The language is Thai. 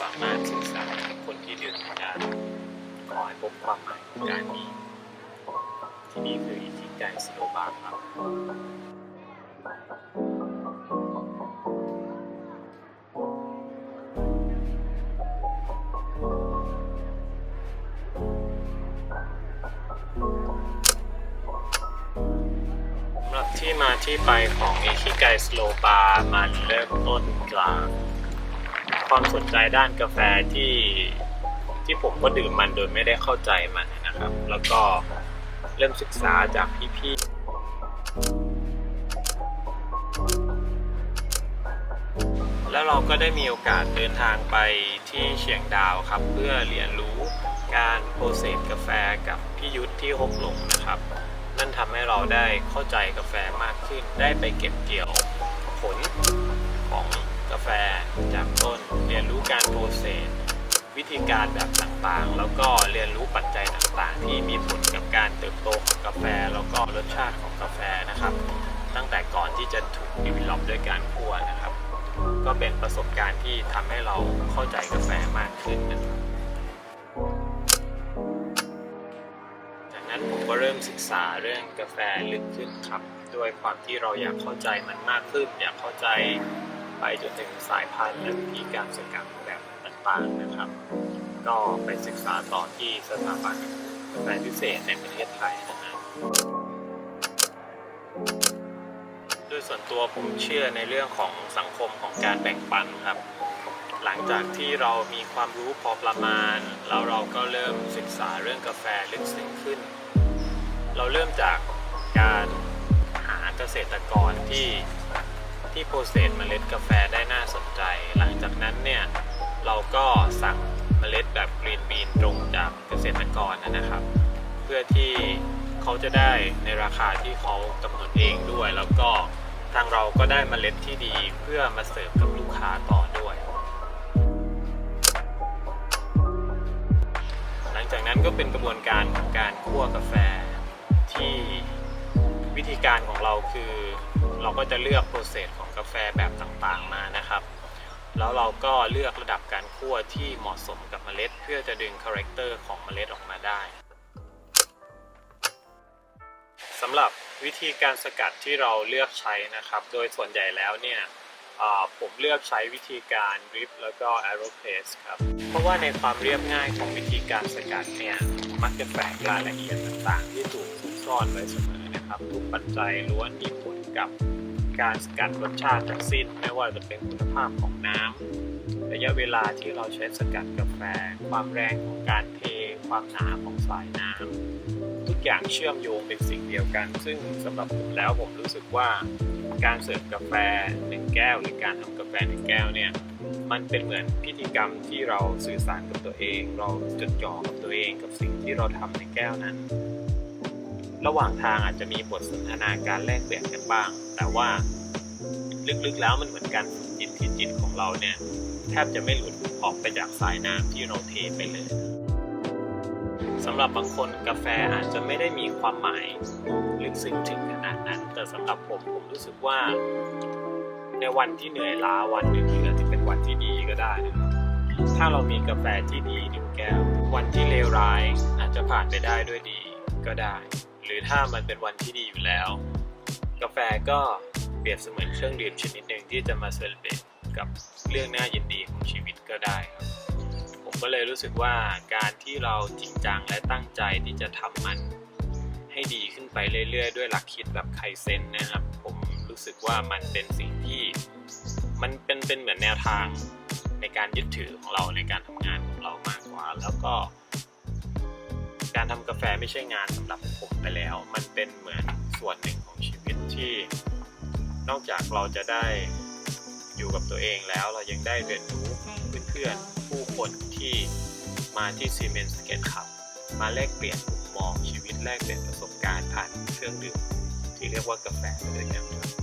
สามารถสื่อสารกับคนที่ดื่มได้ขอให้พบความหมายของการมีที่นี่คืออิทิไกสโลบาร์ครับสำหรับที่มาที่ไปของอิคิไกสโลบาร์มันเริ่มต้นกลาง ความสนใจด้านกาแฟที่ที่ผมก็ดื่มมันโดยไม่ได้เข้าใจมันนะครับ แล้วก็เริ่มศึกษาจากพี่ๆ แล้วเราก็ได้มีโอกาสเดินทางไปที่เชียงดาวครับ เพื่อเรียนรู้การโปรเซสกาแฟกับพี่ยุทธที่ฮกหลงนะครับ นั่นทำให้เราได้เข้าใจกาแฟมากขึ้น ได้ไปเก็บเกี่ยวผลของกาแฟจากต้น เรียนรู้การโปรเซสวิธีการแบบต่างๆ แล้วก็เรียนรู้ปัจจัยต่างๆ ที่มีผลกับการเติบโตของกาแฟ แล้วก็รสชาติของกาแฟนะครับ ตั้งแต่ก่อนที่จะถูกดีวิลลอปด้วยการคั่วนะครับ ก็เป็นประสบการณ์ที่ทำให้เราเข้าใจกาแฟมากขึ้นนะครับจากนั้นผมก็เริ่มศึกษาเรื่องกาแฟลึกขึ้นครับ ด้วยความที่เราอยากเข้าใจมันมากขึ้น อยากเข้าใจ ไปจนถึงสายพันธุ์และวิธีการสกัดแบบต่างๆนะครับ ก็ไปศึกษาต่อที่สถาบันกาแฟพิเศษในประเทศไทยนะฮะโดยส่วนตัวผมเชื่อในเรื่องของสังคมของการแบ่งปันครับ หลังจากที่เรามีความรู้พอประมาณ แล้วเราก็เริ่มศึกษาเรื่องกาแฟลึกซึ้งขึ้น เราเริ่มจากการหาเกษตรกรที่ ที่โปรเซสเมล็ดกาแฟได้น่าสนใจ หลังจากนั้นเนี่ยเราก็สั่งเมล็ดแบบกรีนบีนตรงจากเกษตรกรนะครับ เพื่อที่เขาจะได้ในราคาที่เขากำหนดเองด้วย แล้วก็ทางเราก็ได้เมล็ดที่ดีเพื่อมาเสิร์ฟกับลูกค้าต่อด้วย หลังจากนั้นก็เป็นกระบวนการของการคั่วกาแฟที่ วิธีการของเราคือเราก็จะเลือกโปรเซสของกาแฟแบบต่างๆมานะครับ แล้วเราก็เลือกระดับการคั่วที่เหมาะสมกับเมล็ด เพื่อจะดึงคาแรคเตอร์ของเมล็ดออกมาได้สำหรับวิธีการสกัดที่เราเลือกใช้นะครับ โดยส่วนใหญ่แล้วเนี่ยผมเลือกใช้วิธีการดริปแล้วก็ aeropress ครับ เพราะว่าในความเรียบง่ายของวิธีการสกัดเนี่ย มักจะแฝงรายละเอียดต่างๆ ที่ถูกซ่อนไว้เสมอ นะครับทุกปัจจัยล้วนมีผลกับการสกัดรสชาติทั้งสิ้นไม่ว่าจะเป็นคุณภาพของน้ำระยะเวลาที่เราใช้สกัดกาแฟ ความแรงของการเท ความหนาของสายน้ำทุกอย่างเชื่อมโยงเป็นสิ่งเดียวกัน ซึ่งสำหรับผมแล้วผมรู้สึกว่าการเสิร์ฟกาแฟหนึ่งแก้ว หรือการทำกาแฟหนึ่งแก้วเนี่ยมันเป็นเหมือนพิธีกรรมที่เราสื่อสารกับตัวเอง เราจดจ่อกับตัวเองกับสิ่งที่เราทำในแก้วนั้น ระหว่างทางอาจจะมีบทสนทนาการแลกเปลี่ยนกันบ้าง แต่ว่าลึกๆแล้วมันเหมือนการฝึกจิตที่จิตของเราเนี่ยแทบจะไม่หลุดออกไปจากสายน้ำที่เราเทไปเลยสำหรับบางคนกาแฟอาจจะไม่ได้มีความหมายลึกซึ้งถึงขนาดนั้น แต่สำหรับผมผมรู้สึกว่า ในวันที่เหนื่อยล้าวันหนึ่งหรืออาจจะเป็นวันที่ดีก็ได้นะครับถ้าเรามีกาแฟที่ดีหนึ่งแก้ว วันที่เลวร้ายอาจจะผ่านไปได้ด้วยดีก็ได้ หรือถ้ามันเป็นวันที่ดีอยู่แล้ว กาแฟก็เปรียบเสมือนเครื่องดื่มชนิดหนึ่งที่จะมาเซเลบรตกับเรื่องน่ายินดีของชีวิตก็ได้ครับ ผมก็เลยรู้สึกว่าการที่เราจริงจังและตั้งใจที่จะทำมันให้ดีขึ้นไปเรื่อยๆ ด้วยหลักคิดแบบไคเซนนะครับ ผมรู้สึกว่ามันเป็นสิ่งที่มันเป็นเป็นเหมือนแนวทางในการยึดถือของเราในการทำงานของเรามากกว่า แล้วก็ ไม่ใช่งานสำหรับผมไปแล้ว มันเป็นเหมือนส่วนหนึ่งของชีวิตที่ นอกจากเราจะได้อยู่กับตัวเองแล้วเรายังได้เรียนรู้เพื่อนๆผู้คนที่มาที่ซีเมนต์สเก็ตขับมาแลกเปลี่ยนมุมมองชีวิตแลกเปลี่ยนประสบการณ์ผ่านเครื่องดื่มที่เรียกว่ากาแฟไปด้วยกันครับ